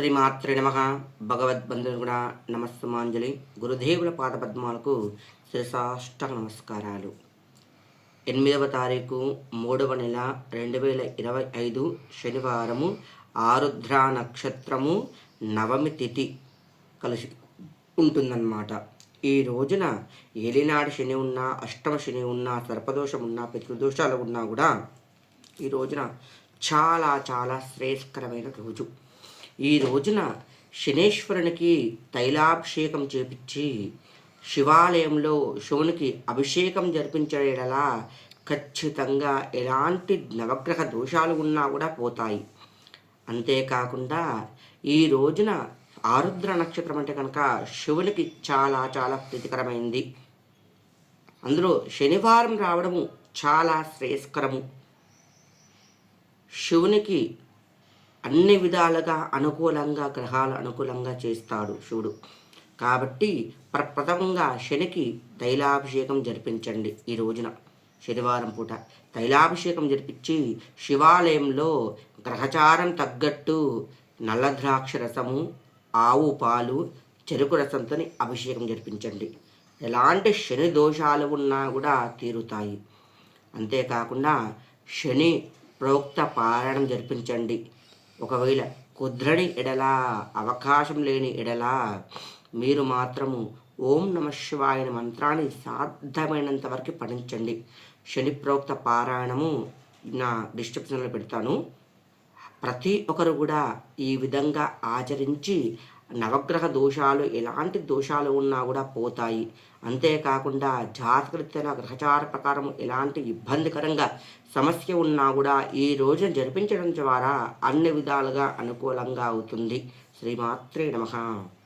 శ్రీమాత్రి నమ. భగవద్బంధుని కూడా నమస్తమాంజలి గురుదేవుల పాదపద్మాలకు శిరసాష్టక నమస్కారాలు. ఎనిమిదవ తారీఖు మూడవ నెల రెండు వేల ఇరవై ఐదు శనివారము ఆరుద్ర నక్షత్రము నవమి తిథి కలిసి ఉంటుందన్నమాట. ఈ రోజున ఏలినాడు శని ఉన్నా అష్టమ శని ఉన్నా సర్పదోషం ఉన్నా పితృదోషాలు ఉన్నా కూడా ఈ రోజున చాలా చాలా శ్రేయస్కరమైన రోజు. ఈ రోజున శనేశ్వరునికి తైలాభిషేకం చేపించి శివాలయంలో శివునికి అభిషేకం జరిపించడలా ఖచ్చితంగా ఎలాంటి నవగ్రహ దోషాలు ఉన్నా కూడా పోతాయి. అంతేకాకుండా ఈ రోజున ఆరుద్ర నక్షత్రం అంటే కనుక శివునికి చాలా చాలా ప్రీతికరమైంది. అందులో శనివారం రావడము చాలా శ్రేయస్కరము. శివునికి అన్ని విధాలుగా అనుకూలంగా గ్రహాలు అనుకూలంగా చేస్తాడు శివుడు. కాబట్టి ప్రప్రథమంగా శనికి తైలాభిషేకం జరిపించండి ఈ రోజున శనివారం పూట. తైలాభిషేకం జరిపించి శివాలయంలో గ్రహచారం తగ్గట్టు నల్ల ద్రాక్ష రసము ఆవు పాలు చెరుకు రసంతో అభిషేకం జరిపించండి. ఎలాంటి శని దోషాలు ఉన్నా కూడా తీరుతాయి. అంతేకాకుండా శని ప్రోక్త పారాయణం జరిపించండి. ఒకవేళ కుద్రని ఎడల అవకాశం లేని ఎడల మీరు మాత్రము ఓం నమ శివాయ మంత్రాన్ని సాధ్యమైనంత వరకు పఠించండి. శని ప్రోక్త పారాయణము నా డిస్క్రిప్షన్లో పెడతాను. ప్రతి ఒక్కరు కూడా ఈ విధంగా ఆచరించి నవగ్రహ దోషాలు ఎలాంటి దోషాలు ఉన్నా కూడా పోతాయి. అంతేకాకుండా జాతకరీత్యాల గ్రహచార ప్రకారం ఎలాంటి ఇబ్బందికరంగా సమస్య ఉన్నా కూడా ఈ రోజున జరిపించడం ద్వారా అన్ని విధాలుగా అనుకూలంగా అవుతుంది. శ్రీమాత్రే నమః.